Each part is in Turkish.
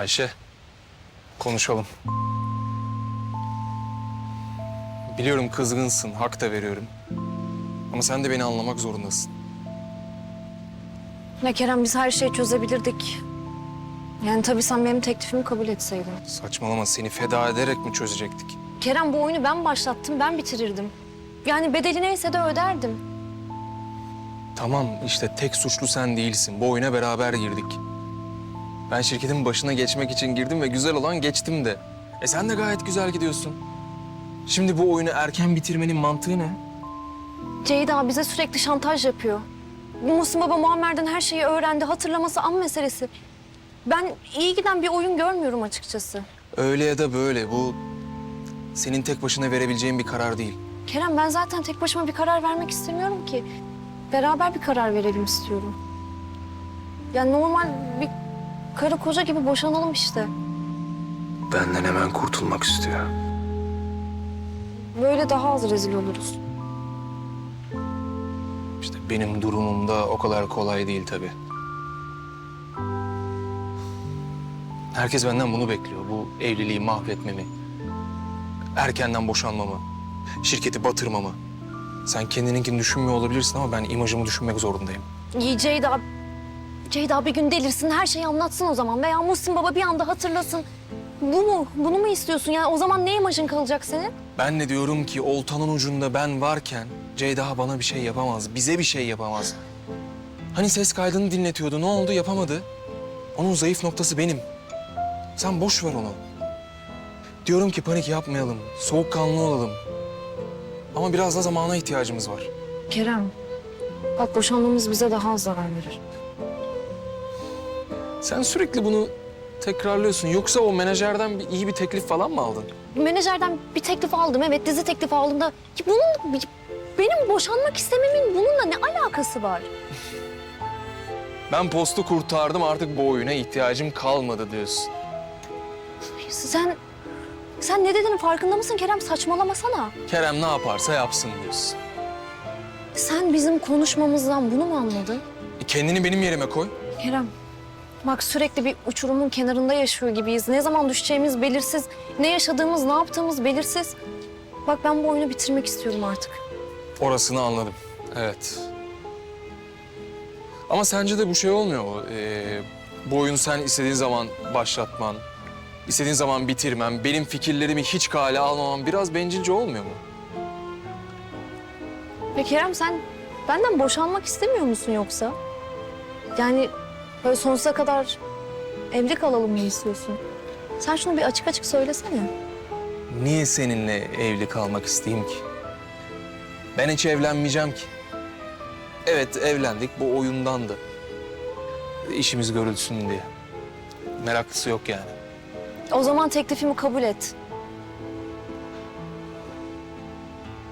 Ayşe, konuşalım. Biliyorum kızgınsın, hak da veriyorum. Ama sen de beni anlamak zorundasın. Ya Kerem biz her şeyi çözebilirdik. Yani tabii sen benim teklifimi kabul etseydin. Saçmalama, seni feda ederek mi çözecektik? Kerem bu oyunu ben başlattım, ben bitirirdim. Yani bedeli neyse de öderdim. Tamam, işte tek suçlu sen değilsin. Bu oyuna beraber girdik. Ben şirketin başına geçmek için girdim ve güzel olan geçtim de. E sen de gayet güzel gidiyorsun. Şimdi bu oyunu erken bitirmenin mantığı ne? Ceyda bize sürekli şantaj yapıyor. Muhsin Baba Muammer'den her şeyi öğrendi, hatırlaması an meselesi. Ben iyi giden bir oyun görmüyorum açıkçası. Öyle ya da böyle bu senin tek başına verebileceğin bir karar değil. Kerem ben zaten tek başıma bir karar vermek istemiyorum ki. Beraber bir karar verelim istiyorum. Yani normal bir karı koca gibi boşanalım işte. Benden hemen kurtulmak istiyor. Böyle daha az rezil oluruz. İşte benim durumumda o kadar kolay değil tabii. Herkes benden bunu bekliyor. Bu evliliği mahvetmemi. Erkenden boşanmamı. Şirketi batırmamı. Sen kendininkini düşünmüyor olabilirsin ama ben imajımı düşünmek zorundayım. İyi Ceyda. Ceyda bir gün delirsin, her şeyi anlatsın o zaman. Veya Muhsin Baba bir anda hatırlasın. Bu mu? Bunu mu istiyorsun? Yani o zaman ne imajın kalacak senin? Ben de diyorum ki oltanın ucunda ben varken Ceyda bana bir şey yapamaz. Bize bir şey yapamaz. Hani ses kaydını dinletiyordu. Ne oldu? Yapamadı. Onun zayıf noktası benim. Sen boş ver onu. Diyorum ki panik yapmayalım. Soğukkanlı olalım. Ama biraz da zamana ihtiyacımız var. Kerem, bak boşanmamız bize daha az zarar verir. Sen sürekli bunu tekrarlıyorsun. Yoksa o menajerden bir, iyi bir teklif falan mı aldın? Menajerden bir teklif aldım, evet dizi teklifi aldım da... Ya bunun, benim boşanmak istememin bununla ne alakası var? Ben postu kurtardım artık bu oyuna ihtiyacım kalmadı diyorsun. Sen, sen ne dediğinin farkında mısın Kerem? Saçmalamasana. Kerem ne yaparsa yapsın diyorsun. Sen bizim konuşmamızdan bunu mu anladın? E, kendini benim yerime koy. Kerem, bak sürekli bir uçurumun kenarında yaşıyor gibiyiz. Ne zaman düşeceğimiz belirsiz, ne yaşadığımız, ne yaptığımız belirsiz. Bak ben bu oyunu bitirmek istiyorum artık. Orasını anladım. Evet. Ama sence de bu şey olmuyor mu? Ee, bu oyunu sen istediğin zaman başlatman, istediğin zaman bitirmen, benim fikirlerimi hiç kale almaman biraz bencilce olmuyor mu? Ve Kerem sen benden boşanmak istemiyor musun yoksa? Yani böyle sonsuza kadar evli kalalım mı istiyorsun? Sen şunu bir açık açık söylesene. Niye seninle evli kalmak isteyeyim ki? Ben hiç evlenmeyeceğim ki. Evet evlendik bu oyundandı. İşimiz görülsün diye. Meraklısı yok yani. O zaman teklifimi kabul et.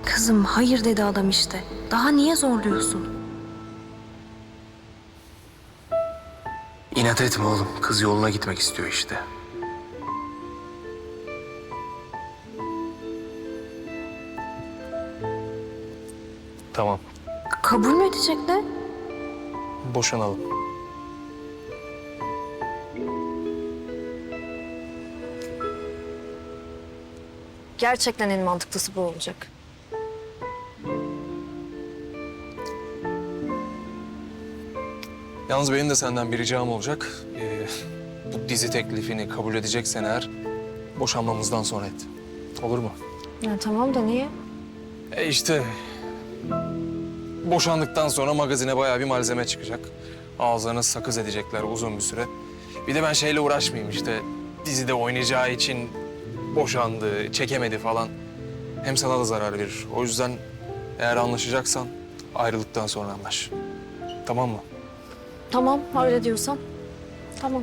Kızım hayır dedi adam işte. Daha niye zorluyorsun? İnat etme oğlum. Kız yoluna gitmek istiyor işte. Tamam. Kabul mü edecekler? Boşanalım. Gerçekten en mantıklısı bu olacak. Yalnız benim de senden bir ricam olacak. Ee, bu dizi teklifini kabul edeceksen eğer boşanmamızdan sonra et. Olur mu? Ya tamam da niye? E işte boşandıktan sonra magazine bayağı bir malzeme çıkacak. Ağızlarına sakız edecekler uzun bir süre. Bir de ben şeyle uğraşmayayım işte dizide oynayacağı için boşandı, çekemedi falan. Hem sana da zarar verir. O yüzden eğer anlaşacaksan ayrılıktan sonra anlaş. Tamam mı? Tamam öyle diyorsan. Tamam.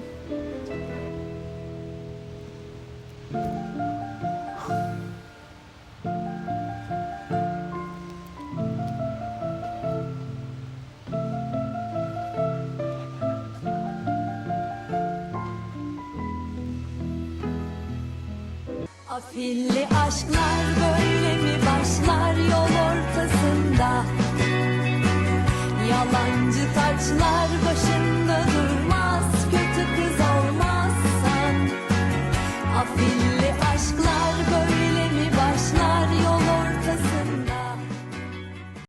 Afilli aşklar böyle mi başlar yol ortasında? Yalancı taçlar başına